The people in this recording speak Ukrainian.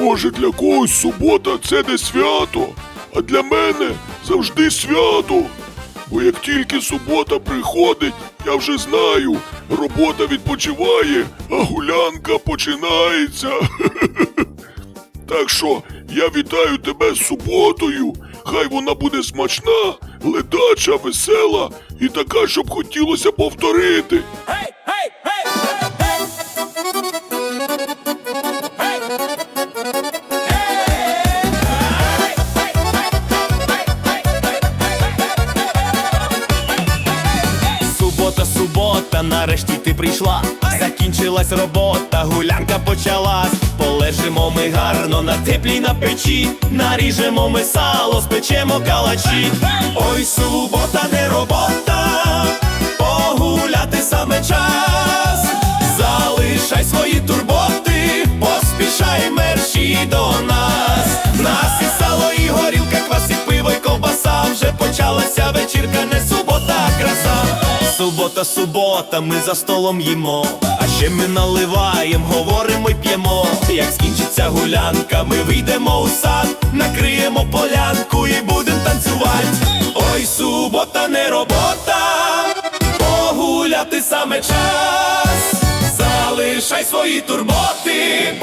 Може, для когось субота це не свято, а для мене завжди свято. Бо як тільки субота приходить, я вже знаю, робота відпочиває, а гулянка починається. Так що я вітаю тебе з суботою. Хай вона буде смачна, ледача, весела і така, щоб хотілося повторити. Субота, нарешті ти прийшла. Закінчилась робота, гулянка почалась. Полежимо ми гарно на теплій на печі, наріжемо ми сало, спечемо калачі. Ой, субота, не робота, Субота, субота, ми за столом їмо. А ще ми наливаєм, говоримо й п'ємо. Як скінчиться гулянка, ми вийдемо у сад, накриємо полянку і будем танцювати. Ой, субота, не робота, погуляти саме час. Залишай свої турботи,